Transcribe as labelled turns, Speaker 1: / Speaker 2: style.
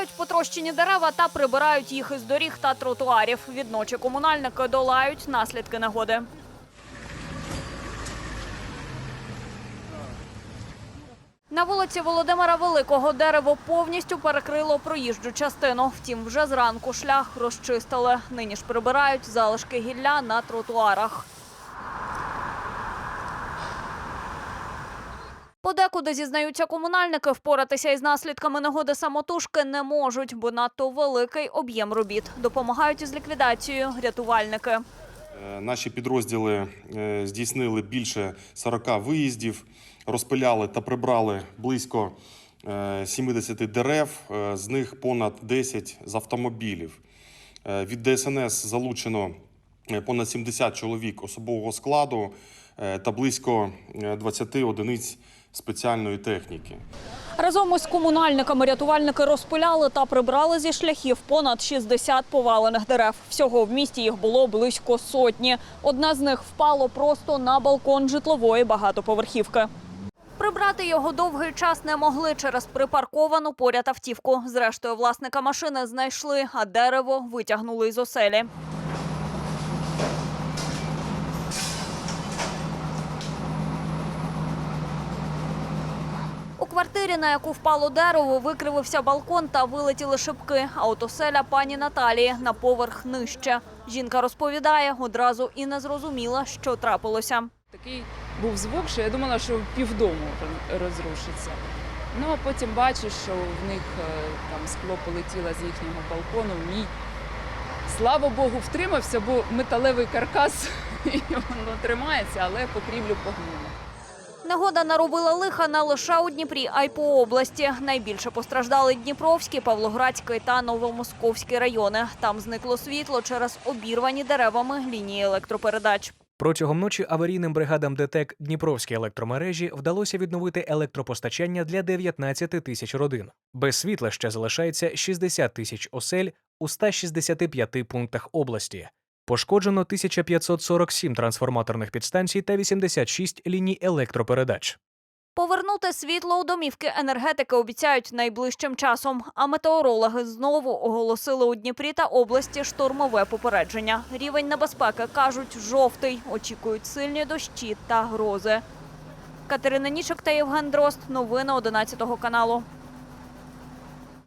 Speaker 1: Збирають потрощені дерева та прибирають їх із доріг та тротуарів. Відночі комунальники долають наслідки негоди. На вулиці Володимира Великого дерево повністю перекрило проїжджу частину. Втім, вже зранку шлях розчистили. Нині ж прибирають залишки гілля на тротуарах. Подекуди зізнаються комунальники, впоратися із наслідками негоди самотужки не можуть, бо надто великий об'єм робіт. Допомагають із ліквідацією рятувальники.
Speaker 2: Е, Наші підрозділи е, здійснили більше 40 виїздів, розпиляли та прибрали близько е, 70 дерев, е, з них понад 10 з автомобілів. Від ДСНС залучено понад 70 чоловік особового складу та близько е, 20 одиниць спеціальної техніки.
Speaker 1: Разом із комунальниками рятувальники розпиляли та прибрали зі шляхів понад 60 повалених дерев. Всього в місті їх було близько сотні. Одне з них впало просто на балкон житлової багатоповерхівки. Прибрати його довгий час не могли через припарковану поряд автівку. Зрештою, власника машини знайшли, а дерево витягнули із оселі. Квартирі, на яку впало дерево, викривився балкон та вилетіли шибки. А от пані Наталії на поверх нижче. Жінка розповідає, одразу і не зрозуміла, що трапилося.
Speaker 3: Такий був звук, що я думала, що півдому розрушиться. Ну а потім бачу, що в них е, там скло полетіло з їхнього балкону. Мій слава Богу, втримався, бо металевий каркас воно тримається, але покрівлю погнуло.
Speaker 1: Негода наробила лиха не лише у Дніпрі, а й по області. Найбільше постраждали Дніпровський, Павлоградський та Новомосковський райони. Там зникло світло через обірвані деревами лінії електропередач.
Speaker 4: Протягом ночі аварійним бригадам ДТЕК Дніпровській електромережі вдалося відновити електропостачання для 19 тисяч родин. Без світла ще залишається 60 тисяч осель у 165 пунктах області. Пошкоджено 1547 трансформаторних підстанцій та 86 ліній електропередач.
Speaker 1: Повернути світло у домівки енергетики обіцяють найближчим часом. А метеорологи знову оголосили у Дніпрі та області штормове попередження. Рівень небезпеки кажуть жовтий. Очікують сильні дощі та грози. Катерина Нічок та Євген Дрозд. Новини 11 каналу.